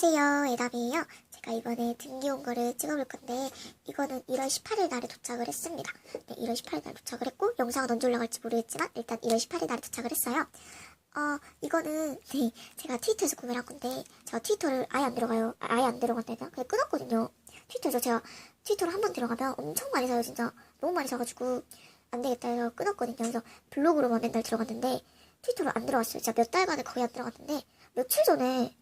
안녕하세요. 에담이에요. 제가 이번에 등기 온 거를 찍어볼 건데, 이거는 1월 18일 날에 도착을 했습니다. 네, 1월 18일 날 도착을 했고, 영상은 언제 올라갈지 모르겠지만, 일단 1월 18일 날에 도착을 했어요. 어, 이거는, 네, 제가 트위터에서 구매를 한 건데, 제가 트위터를 아예 안 들어가요. 아, 아예 안 들어간다니까? 그냥 끊었거든요. 트위터에서 제가 트위터를 한 번 들어가면 엄청 많이 사요, 진짜. 너무 많이 사가지고, 안 되겠다 해서 끊었거든요. 그래서 블로그로만 맨날 들어갔는데, 트위터를 안 들어갔어요. 진짜 몇 달간을 거의 안 들어갔는데, 며칠 전에,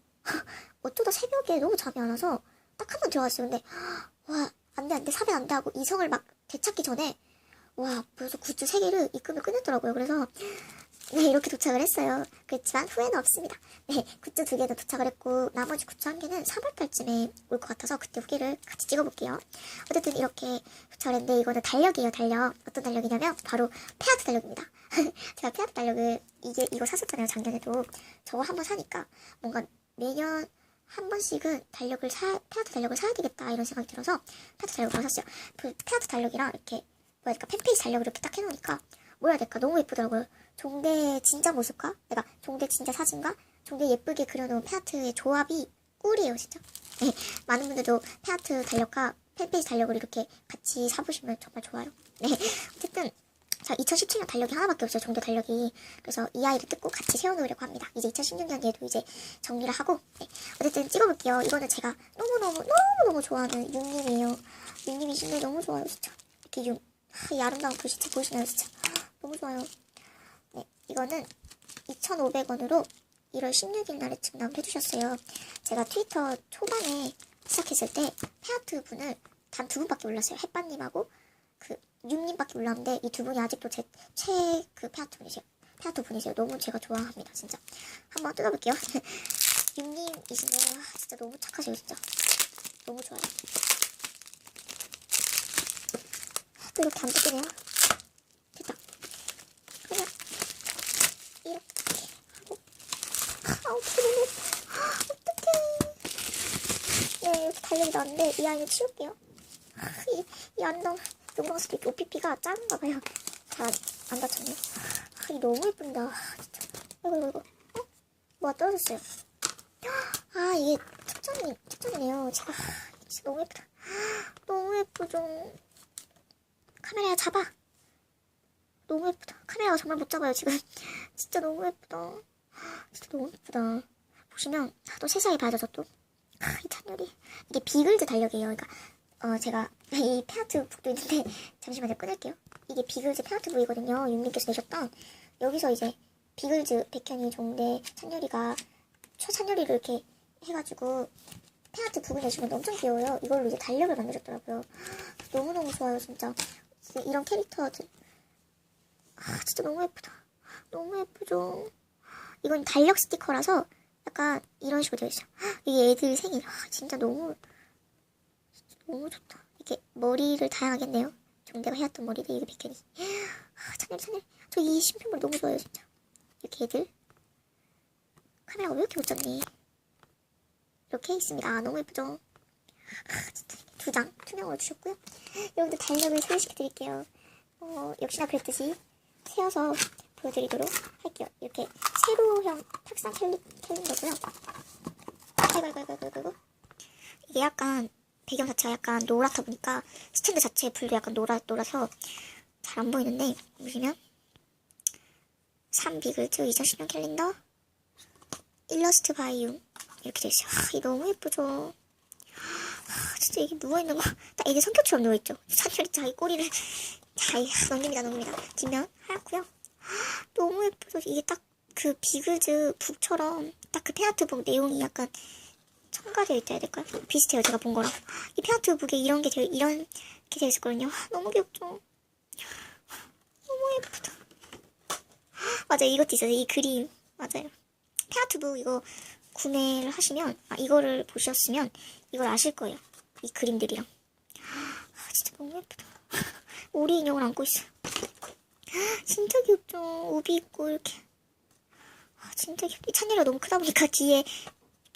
어쩌다 새벽에 너무 잠이 안 와서 딱 한 번 들어갔어요. 근데 와 안돼 안돼 사면 안돼 하고 이성을 막 되찾기 전에 와 벌써 굿즈 3개를 입금을 끝냈더라고요. 그래서 네 이렇게 도착을 했어요. 그렇지만 후회는 없습니다. 네 굿즈 2개는 도착을 했고 나머지 굿즈 1개는 3월달쯤에 올 것 같아서 그때 후기를 같이 찍어볼게요. 어쨌든 이렇게 도착을 했는데 이거는 달력이에요 달력. 어떤 달력이냐면 바로 페아트 달력입니다. 제가 페아트 달력을 이게 이거 샀었잖아요 작년에도 저거 한번 사니까 뭔가 매년 한 번씩은 달력을 사, 페아트 달력을 사야 되겠다 이런 생각이 들어서 페아트 달력을 샀어요. 그 페아트 달력이랑 이렇게 뭐야 될까 팬페이지 달력을 이렇게 딱 해놓으니까 뭐라 해야 될까 너무 예쁘더라고요. 종대 진짜 모습과 내가 종대 진짜 사진과 종대 예쁘게 그려놓은 페아트의 조합이 꿀이에요 진짜. 네, 많은 분들도 페아트 달력과 팬페이지 달력을 이렇게 같이 사보시면 정말 좋아요. 네, 어쨌든 자, 2017년 달력이 하나밖에 없어요, 종교 달력이. 그래서 이 아이를 뜯고 같이 세워놓으려고 합니다. 이제 2016년에도 이제 정리를 하고, 네. 어쨌든 찍어볼게요. 이거는 제가 너무너무, 너무너무 좋아하는 윤님이에요. 윤님이 신발 너무 좋아요, 진짜. 이렇게 윤, 하, 이 아름다운 글씨체 보이시나요, 진짜. 너무 좋아요. 네, 이거는 2,500원으로 1월 16일 날에 증납을 해주셨어요. 제가 트위터 초반에 시작했을 때 페아트 분을 단 두 분밖에 몰랐어요. 햇반님하고 그 윤님밖에 몰랐는데 이 두 분이 아직도 제최그 페아트 분이세요. 페아트 분이세요. 너무 제가 좋아합니다. 진짜 한번 뜯어볼게요. 윤님이신데 와, 진짜 너무 착하세요. 진짜 너무 좋아요. 또 이렇게 안 뜯기네요. 됐다. 그냥 이렇게 하고 아 어떻게 너무 어떡해. 네 이렇게 달력이 나왔는데 이 아이는 치울게요. 아, 이, 이 안동 이렇게 OPP가 작은가 봐요. 잘 안 다쳤네. 아, 이 너무 예쁜다. 아, 진짜. 이거, 이거. 어? 뭐가 떨어졌어요. 아, 이게 특전이, 특전이네요. 제가, 아, 진짜 너무 예쁘다. 너무 예쁘죠. 카메라 잡아. 너무 예쁘다. 카메라가 정말 못 잡아요, 지금. 진짜 너무 예쁘다. 진짜 너무 예쁘다. 보시면, 아, 또 세상에 봐야죠, 저 또. 아, 이 찬열이. 이게 비글즈 달력이에요. 그러니까 어, 제가 이 페아트 북도 있는데 잠시만요 끊을게요. 이게 비글즈 페아트 북이거든요. 윤님께서 내셨던 여기서 이제 비글즈 백현이 종대 찬열이가 초찬열이를 이렇게 해가지고 페아트 북을 내시면 엄청 귀여워요. 이걸로 이제 달력을 만들었더라고요. 너무너무 좋아요. 진짜 이런 캐릭터들. 아 진짜 너무 예쁘다. 너무 예쁘죠. 이건 달력 스티커라서 약간 이런 식으로 되어 있어요. 이게 애들 생일. 아, 진짜 너무 너무 좋다. 이렇게 머리를 다양하게 했네요. 정대가 해왔던 머리들 이게 비켜니. 아, 찬열 찬열. 저 이 신편물 너무 좋아요 진짜. 이렇게 애들. 카메라가 왜 이렇게 못 잡니? 이렇게 있습니다. 아, 너무 예쁘죠? 아, 진짜 두장 투명으로 주셨고요. 여러분들 달력을 소개시켜 드릴게요. 어, 역시나 그랬듯이 세어서 보여드리도록 할게요. 이렇게 세로형 탁상 캘리, 캘린더고요. 아이고, 아이고, 아이고, 아이고. 이게 약간 배경 자체가 약간 노랗다 보니까 스탠드 자체의 불도 약간 노라, 노라서 잘 안 보이는데 보시면. 3비글즈 2010년 캘린더. 일러스트 바이움 이렇게 되어있어요. 아, 이 너무 예쁘죠? 아, 진짜 이게 누워있는 거. 딱 이게 성격처럼 누워있죠? 찬열이 자기 꼬리를 자기 넘깁니다 넘깁니다. 뒷면 하얗고요. 아, 너무 예쁘죠? 이게 딱 그 비글즈 북처럼 딱 그 페아트 북 내용이 약간 첨가되어 있다 해야 될까요? 비슷해요, 제가 본 거랑. 이 페아트북에 이런 게 되어, 이런 게 되어 있었거든요. 너무 귀엽죠? 너무 예쁘다. 맞아요, 이것도 있어요. 이 그림. 맞아요. 페아트북 이거 구매를 하시면, 아, 이거를 보셨으면 이걸 아실 거예요. 이 그림들이랑. 아, 진짜 너무 예쁘다. 오리 인형을 안고 있어요. 진짜 귀엽죠? 우비 있고, 이렇게. 아, 진짜 귀엽다. 이 찬열이가 너무 크다 보니까 뒤에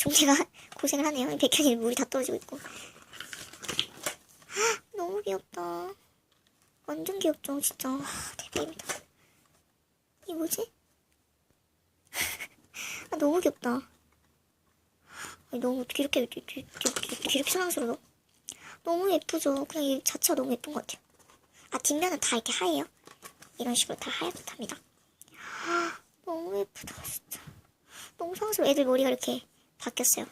종태가 고생을 하네요. 백현이 물이 다 떨어지고 있고. 너무 귀엽다. 완전 귀엽죠, 진짜. 대박입니다. 이 뭐지? 아, 너무 귀엽다. 아니, 너무 어떻게 이렇게, 이렇게, 이렇게, 사랑스러워? 너무 예쁘죠? 그냥 이 자체가 너무 예쁜 것 같아요. 아, 뒷면은 다 이렇게 하얘요. 이런 식으로 다 하얗게 합니다. 너무 예쁘다, 진짜. 너무 사랑스러워. 애들 머리가 이렇게 바뀌었어요.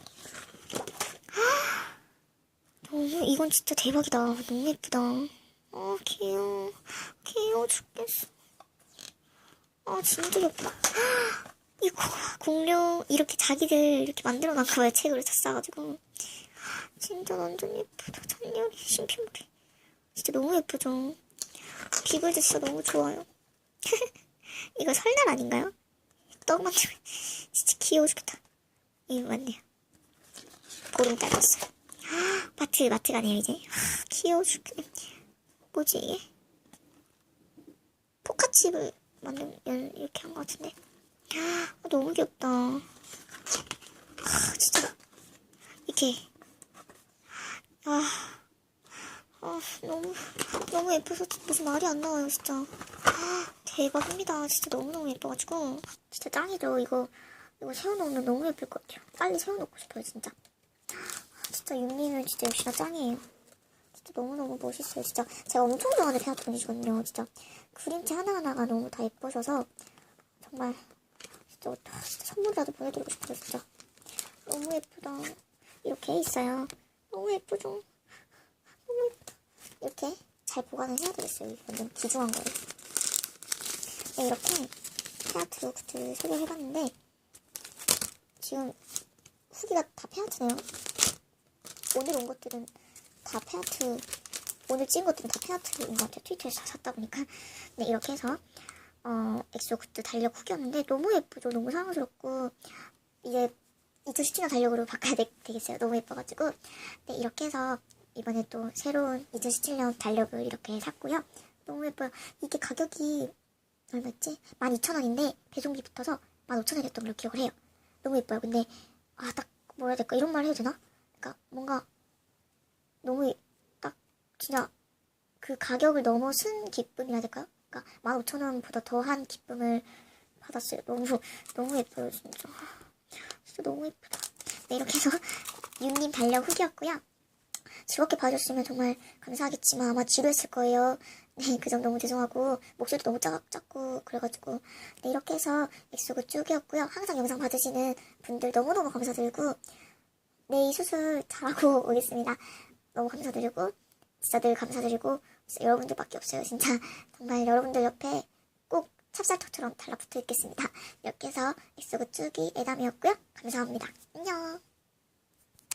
너무, 이건 진짜 대박이다. 너무 예쁘다. 아, 귀여워. 귀여워 죽겠어. 아, 진짜 예쁘다. 이거, 공룡, 이렇게 자기들 이렇게 만들어 놨나 봐요. 책으로 샀어가지고. 진짜 완전 예쁘다. 잔열이, 심피물이. 진짜 너무 예쁘죠? 비글도 진짜 너무 좋아요. 이거 설날 아닌가요? 떡 만들면 진짜 귀여워 죽겠다. 이거 맞네요. 보름달 떴어요. 마트, 마트 가네요, 이제. 귀여워 죽겠네. 뭐지, 이게? 포카칩을 만든, 이렇게 한 것 같은데. 아, 너무 귀엽다. 아, 진짜. 이렇게. 아, 아, 너무, 너무 예뻐서 무슨 말이 안 나와요, 진짜. 아, 대박입니다. 진짜 너무너무 예뻐가지고. 진짜 짱이죠. 이거, 이거 세워놓으면 너무 예쁠 것 같아요. 빨리 세워놓고 싶어요, 진짜. 아, 진짜 윤리는 진짜 역시나 짱이에요. 진짜 너무너무 멋있어요. 진짜 제가 엄청 좋아하는 페아톤이거든요. 진짜 그림체 하나하나가 너무 다 예뻐져서 정말 진짜, 아, 진짜 선물이라도 보내드리고 싶어요. 진짜 너무 예쁘다. 이렇게 있어요. 너무 예쁘죠? 너무 예쁘다. 이렇게 잘 보관을 해야 되겠어요. 완전 귀중한 거예요. 네, 이렇게 페아트 굿즈 소개해봤는데 지금 후기가 다 페아트네요. 오늘 온 것들은 다 페아트 오늘 찍은 것들은 다 페아트인 것 같아요. 트위터에서 다 샀다 보니까 네 이렇게 해서 어 엑소 굿즈 달력 후기였는데 너무 예쁘죠. 너무 사랑스럽고 이제 2017년 달력으로 바꿔야 되, 겠어요 너무 예뻐가지고 네 이렇게 해서 이번에 또 새로운 2017년 달력을 이렇게 샀고요. 너무 예뻐요. 이게 가격이 얼마였지? 12,000원인데 배송비 붙어서 15,000원이었던 걸로 기억을 해요. 너무 예뻐요. 근데 아 딱 뭐라 해야 될까 이런 말 해도 되나? 그러니까 뭔가 너무 딱 진짜 그 가격을 넘어선 기쁨이라 될까요? 그러니까 15,000원보다 더한 기쁨을 받았어요. 너무 너무 예뻐요 진짜. 진짜 너무 예쁘다. 네 이렇게 해서 윤님 달력 후기였고요. 즐겁게 봐줬으면 정말 감사하겠지만 아마 지루했을 거예요. 네, 그 점 너무 죄송하고 목소리도 너무 작, 작고 그래가지고 네, 이렇게 해서 엑소그 쭉이었고요. 항상 영상 봐주시는 분들 너무너무 감사드리고 네, 이 수술 잘하고 오겠습니다. 너무 감사드리고 진짜 늘 감사드리고 여러분들밖에 없어요. 진짜 정말 여러분들 옆에 꼭 찹쌀떡처럼 달라붙어 있겠습니다. 이렇게 해서 엑소그 쭉이 애담이었고요. 감사합니다. 안녕.